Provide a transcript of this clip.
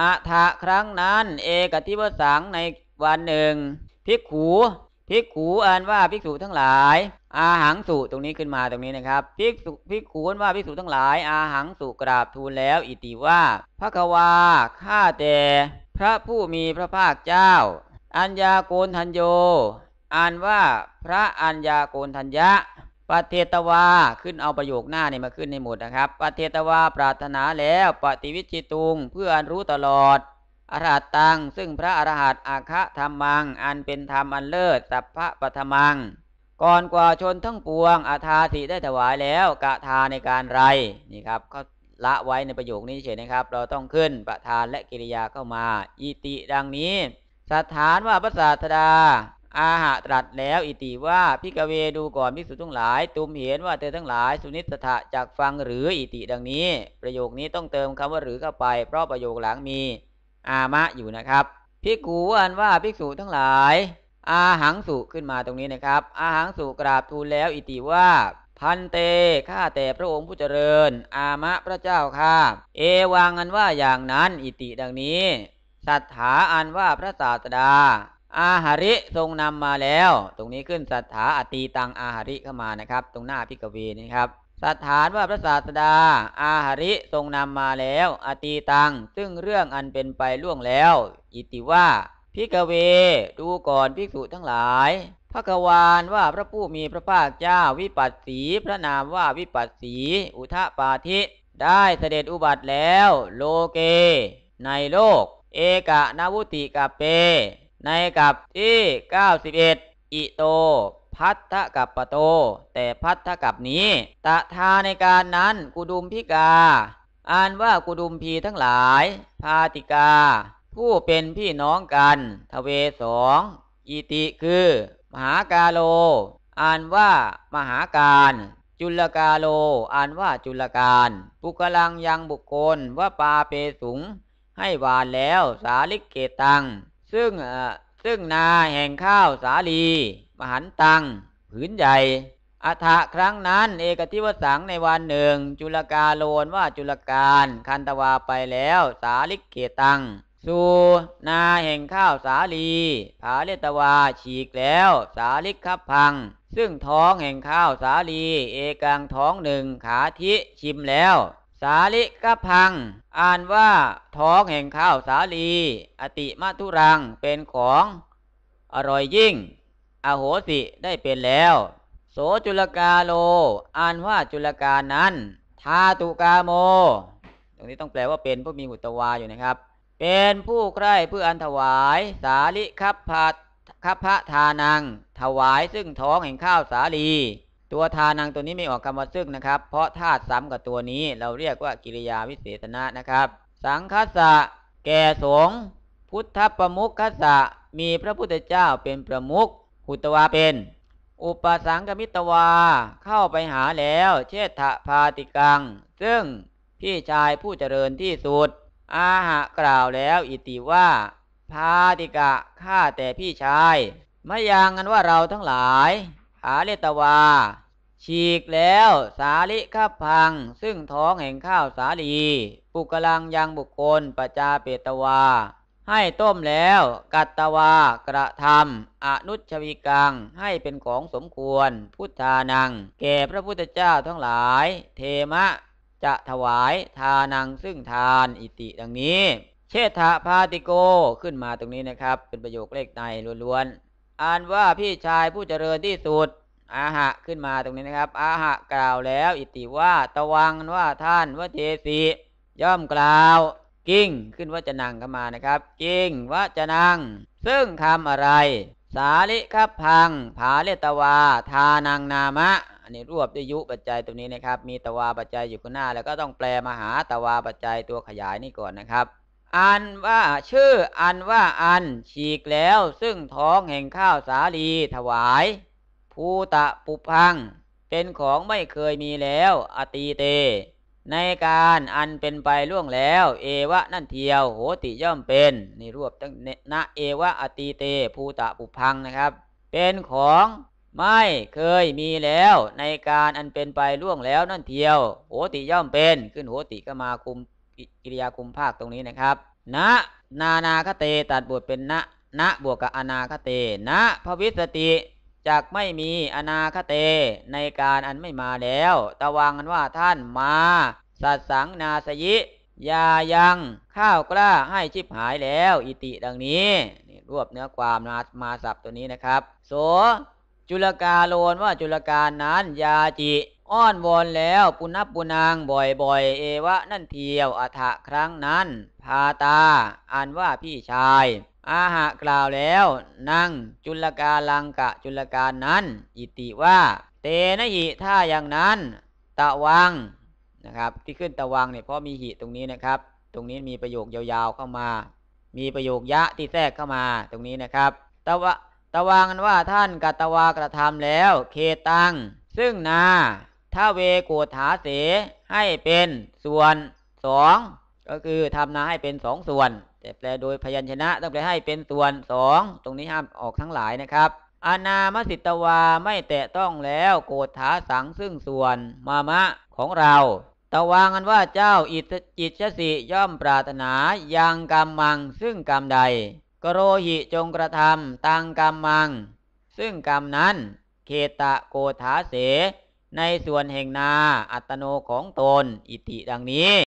อาทะครั้งนั้น เอกทิวสังในวันหนึ่งภิกขูภิกขูอ่านว่าภิกษุทั้งหลาย อาหังสุตรงนี้ขึ้นมาตรงนี้นะครับภิกษุภิกขูอ่านว่าภิกษุทั้งหลาย อาหังสุกราบทูลแล้ว อิติว่าพระกวาข้าแต่พระผู้มีพระภาคเจ้า อัญญาโกนทัญโยอ่านว่าพระอัญญาโกนทัญญะ ปเทตวาขึ้นเอาประโยคหน้านี่มาขึ้นในหมดนะครับปเทตวาปรารถนาแล้วปฏิวิจิตุงเพื่ออันรู้ตลอดอรหัตตัง ซึ่งพระอรหัตอาคะธรรมัง อันเป็นธรรมอันเลิศสัพพะปฐมัง ก่อนกว่าชนทั้งปวงอาทาสิได้ถวายแล้วกะทาในการไรนี่ครับเขาละไว้ในประโยคนี้เฉยนะครับ เราต้องขึ้นประธานและกิริยาเข้ามาอิติดังนี้ สถานว่าพระศาสดา อาหะตรัสแล้วอิติว่าพิกเวดูก่อนพิสุทั้งหลาย ตุมเห็นว่าเธอทั้งหลายสุนิสถะจากฟังหรืออิติดังนี้ ประโยคนี้ต้องเติมคำว่าหรือเข้าไป เพราะประโยคหลังมี อามะอยู่นะครับพิกูอันว่าภิกษุทั้งหลาย อาหังสุขึ้นมาตรงนี้นะครับ อาหังสุกราบทูลแล้วอิติว่าพันเตข้าแต่พระองค์ผู้เจริญ อามะพระเจ้าข้าเอวังอันว่าอย่างนั้นอิติดังนี้สัทธาอันว่าพระศาสดา อาหาริทรงนำมาแล้ว ตรงนี้ขึ้นสัทธาอตีตังอาหาริเข้ามานะครับ ตรงหน้าพิกเวนี่ครับสถานว่าพระศาสดา อาหาริทรงนำมาแล้วอตีตัง ซึ่งเรื่องอันเป็นไปล่วงแล้ว อิติว่าพิกเว ดูก่อนภิกษุทั้งหลายพระกวานว่าพระผู้มีพระภาคเจ้าวิปัสสี พระนามว่าวิปัสสี อุทปาธิ ได้เสด็จอุบัติแล้ว โลเก ในโลก เอกะนาวุติกาเป ในกับที่ 91 อิโต พัทธกับปโต แต่พัทธกับนี้ตะทาในการนั้นกุดุมพิกา อ่านว่ากุดุมพีทั้งหลาย พาติกา ผู้เป็นพี่น้องกันทเวสองอิติคือ มหากาโล อ่านว่ามหาการจุลกาโล อ่านว่าจุลการปุกลังยังบุคคลว่าปาเปสุง ให้หวานแล้วสาลิกเกตัง ซึ่งซึ่งนาแห่งข้าวสาลี มหันตัง ผืนใหญ่อัฐะครั้งนั้น เอกทิวสังในวันหนึ่ง จุลกาโลนว่าจุลการคันตวาไปแล้ว สาลิกเกตัง สูนาแห่งข้าวสาลีผาเลตวาฉีกแล้ว สาลิกขับพัง ซึ่งท้องแห่งข้าวสาลี เอกังท้องหนึ่งขาทิชิมแล้ว สาลิกพัง อ่านว่าท้องแห่งข้าวสาลี อติมัทุรังเป็นของอร่อยยิ่ง อโหสิได้เป็นแล้ว โสจุลกาโล อ่านว่าจุลกานั้นทาตุกาโม ตรงนี้ต้องแปลว่าเป็นผู้มีหุตวาอยู่นะครับ เป็นผู้ใคร่เพื่ออันถวาย สาลิคัพพะคัพพะทานัง ถวายซึ่งท้องแห่งข้าวสาลี ตัวทานังตัวนี้ไม่ออกคำว่าซึ่งนะครับ เพราะธาตุซ้ำกับตัวนี้เราเรียกว่ากิริยาวิเศษณะนะครับ สังคัสสะแก่สงพุทธประมุขคัสสะมีพระพุทธเจ้าเป็นประมุขหุตวาเป็น อุปสังกมิตวาเข้าไปหาแล้วเชษฐพาติกัง ซึ่งพี่ชายผู้เจริญที่สุด อาหะกล่าวแล้วอิติว่า พาติกะข้าแต่พี่ชายไม่ยังกันว่าเราทั้งหลายหาเลตวา ฉีกแล้วสาลิขับพัง ซึ่งท้องแห่งข้าวสาลี ปุกลังยังบุคคลปจาเปตวา ให้ต้มแล้ว กัตตวากระทำอนุชวิกังให้เป็นของสมควร พุทธานัง แก่พระพุทธเจ้าทั้งหลาย เทมะจะถวายทานังซึ่งทานอิติดังนี้ เชษฐาพาติโกขึ้นมาตรงนี้นะครับ เป็นประโยคเลขในล้วนๆอ่านว่าพี่ชายผู้เจริญที่สุด อาหะขึ้นมาตรงนี้นะครับ อาหะกล่าวแล้ว อิติว่าตวังว่าท่านว่าเทสีย่อมกล่าว กิ้งขึ้นว่าจะนังเข้ามานะครับ กิ้งว่าจะนัง ซึ่งคำอะไร สาลิคับพัง ผาเลตวา ทานังนามะ อันนี้รวบด้วยยุปัจจัยตรงนี้นะครับ มีตวาปัจจัยอยู่ข้างหน้า แล้วก็ต้องแปลมาหาตวาปัจจัยตัวขยายนี่ก่อนนะครับอันว่าชื่ออันว่าอันฉีกแล้ว ซึ่งท้องแห่งข้าวสาลีถวาย ภูตะปุพัง เป็นของไม่เคยมีแล้วอตีเต ในการอันเป็นไปล่วงแล้ว เอวะนั่นเทียว โหติย่อมเป็นนี่รวบตั้งณเอวะอตีเต ภูตะปุพังนะครับ เป็นของไม่เคยมีแล้วในการอันเป็นไปล่วงแล้วนั่นเทียวโหติย่อมเป็น ขึ้นโหติก็มาคุมกิริยาคุมภาคตรงนี้นะครับ นะ นานาคเตตัดบทเป็นนะนะบวกกับอนาคเต นะพวิสติ จักไม่มีอนาคเตในการอันไม่มาแล้ว ตะวังกันว่าท่านมา สัตสังนาสยิยายังข้าวกล้าให้ชิบหายแล้ว อิติดังนี้นี่รวบเนื้อความมามาสับตัวนี้นะครับ โส จุลกาโลนว่าจุลกานั้นยาจิอ้อนวอนแล้วปุณปุนางบ่อยๆ เอวะนั่นเทียวอัฐะครั้งนั้น พาตา อันว่าพี่ชาย อาหะกล่าวแล้วนั่งจุลกาลังกะจุลกานั้น อิติว่า เตนะหิถ้าอย่างนั้น ตะวังนะครับ ที่ขึ้นตะวังเนี่ยเพราะมีหิตรงนี้นะครับ ตรงนี้มีประโยคยาวๆเข้ามา มีประโยคยะที่แทรกเข้ามาตรงนี้นะครับตะวะตะวังว่าท่านกัตตวากระทำแล้ว เคตัง ซึ่งนาถ้าเวโกถาเสให้เป็นส่วนสองก็คือทำนาให้เป็นสองส่วน แต่แปลโดยพยัญชนะต้องแปลให้เป็นส่วนสองตรงนี้ห้ามออกทั้งหลายนะครับอานามสิตวาไม่แตะต้องแล้วโกฏฐาสังซึ่งส่วนมามะของเราตวางันว่าเจ้าอิตจิตชสิย่อมปรารถนายังกรรมมังซึ่งกรรมใด กโรหิจงกระทำตังกรรมมัง ซึ่งกรรมนั้น เคตะโกฏฐาเส ในส่วนแห่งนาอัตโนของตน อิติดังนี้